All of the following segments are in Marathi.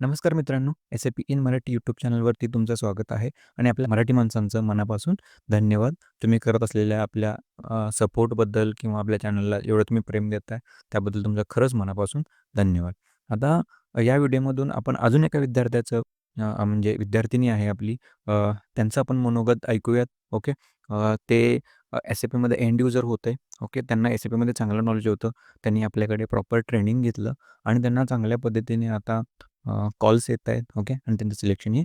नमस्कार मित्रांनो, एस-ए-पी इन मराठी यूट्यूब चॅनलवरती तुमचं स्वागत आहे आणि आपल्या मराठी माणसांचं मनापासून धन्यवाद. तुम्ही करत असलेल्या आपल्या सपोर्टबद्दल किंवा आपल्या चॅनलला एवढं तुम्ही प्रेम देत आहे त्याबद्दल तुमचं खरंच मनापासून धन्यवाद. आता या व्हिडिओमधून आपण अजून एका विद्यार्थ्याचं म्हणजे विद्यार्थिनी आहे आपली त्यांचं आपण मनोगत ऐकूयात. ओके. ते एस-ए-पीमध्ये एंड युजर होते. ओके. त्यांना एस-ए-पीमध्ये चांगलं नॉलेज होतं. त्यांनी आपल्याकडे प्रॉपर ट्रेनिंग घेतलं आणि त्यांना चांगल्या पद्धतीने आता कॉल्स येत आहेत. ओके. आणि त्यांचं सिलेक्शनही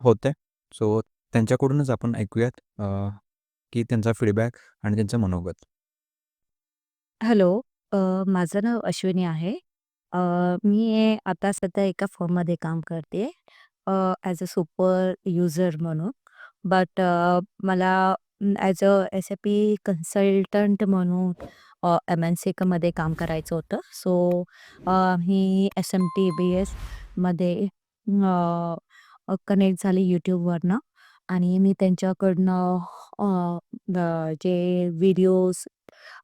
होत आहे सो त्यांच्याकडूनच आपण ऐकूयात की त्यांचा फीडबॅक आणि त्यांचं मनोगत. हॅलो. माझं नाव अश्विनी आहे. अ, मी आता सध्या एका फर्ममध्ये काम करते ॲज अ सुपर युजर म्हणून. बट मला ॲज अ एस-ए-पी कन्सल्टंट म्हणून एम-एन-सीमध्ये काम करायचं होतं. सो मी एस-एम-टी-बी-एसमध्ये मध्ये कनेक्ट झाली यूट्यूबवरनं आणि मी त्यांच्याकडनं जे व्हिडिओज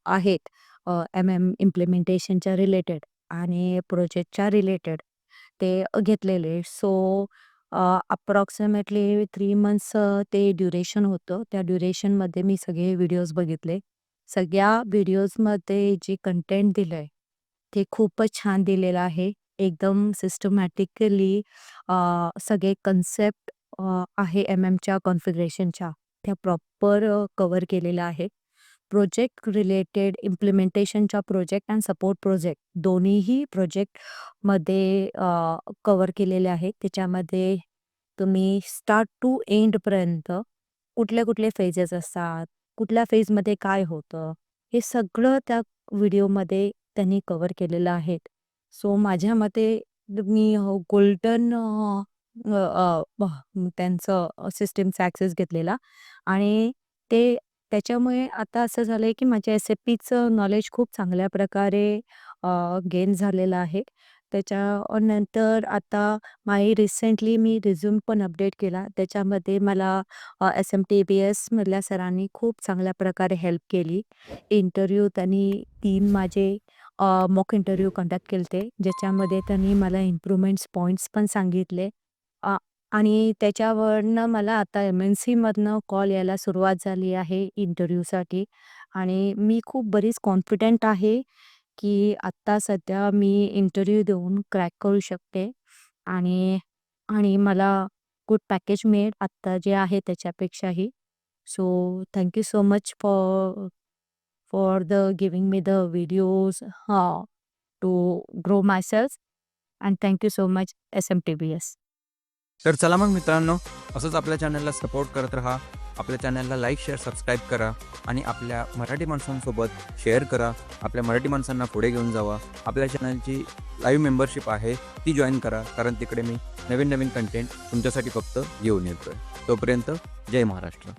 आहेत एम-एम इम्प्लिमेंटेशनच्या रिलेटेड आणि प्रोजेक्टच्या रिलेटेड ते घेतलेले. सो अप्रॉक्सिमेटली थ्री मंथ्स ते ड्युरेशन होतं. त्या ड्युरेशनमध्ये मी सगळे व्हिडिओज बघितले. सगळ्या व्हिडिओजमध्ये जे कंटेंट दिलंय, ते खूपच छान दिलेलं आहे. एकदम सिस्टमॅटिकली अ, सगळे कन्सेप्ट अ, आहे एम-एमच्या कॉन्फिगरेशनच्या, त्या प्रॉपर कवर कव्हर आहे. प्रोजेक्ट रिलेटेड इम्प्लिमेंटेशनच्या प्रोजेक्ट अँड सपोर्ट प्रोजेक्ट दोन्हीही प्रोजेक्टमध्ये अ, कव्हर केलेले आहे. त्याच्यामध्ये तुम्ही स्टार्ट टू एंडपर्यंत कुठले-कुठले फेजेस असतात, कुठल्या फेजमध्ये काय होतं, हे सगळं त्या व्हिडिओमध्ये त्यांनी कव्हर केलेलं आहे. सो माझ्या मते मी गोल्डन त्यांचं सिस्टीमचा ॲक्सेस घेतलेला आणि ते त्याच्यामुळे आता असं झालं आहे की माझ्या एस-ए-पीचं नॉलेज खूप चांगल्या प्रकारे गेन झालेलं आहे. त्याच्यानंतर आता माझी रिसेंटली मी रिझ्यूम पण अपडेट केला. त्याच्यामध्ये मला एस-एम-टी-बी-एसमधल्या सरांनी खूप चांगल्या प्रकारे हेल्प केली. इंटरव्ह्यू त्यांनी 3 माझे अ, मॉक इंटरव्ह्यू कंडक्ट केलते, ज्याच्यामध्ये त्यांनी मला इम्प्रूव्हमेंट्स पॉइंट्स पण सांगितले. अ, आणि त्याच्यावरनं मला आता एम-एन-सीमधनं कॉल यायला सुरुवात झाली आहे इंटरव्ह्यूसाठी आणि मी खूप बरीच कॉन्फिडंट आहे, की आत्ता सध्या मी इंटरव्ह्यू देऊन क्रॅक करू शकते आणि आणि मला गुड पॅकेज मिळेल आत्ता जे आहे त्याच्यापेक्षाही. So thank you so much for for the giving me the videos हां, to grow myself and thank you so much SMTBS. तर चला मग मित्रांनो, असंच आपल्या चॅनलला सपोर्ट करत राहा. आपल्या चॅनलला लाईक, शेअर, सबस्क्राईब करा आणि आपल्या मराठी माणसांसोबत शेअर करा. आपल्या मराठी माणसांना पुढे घेऊन जावा. आपल्या चॅनलची लाईव्ह मेंबरशिप आहे, ती जॉईन करा. कारण तिकडे मी नवीन-नवीन कंटेंट तुमच्यासाठी फक्त घेऊन येतोय. तोपर्यंत जय महाराष्ट्र.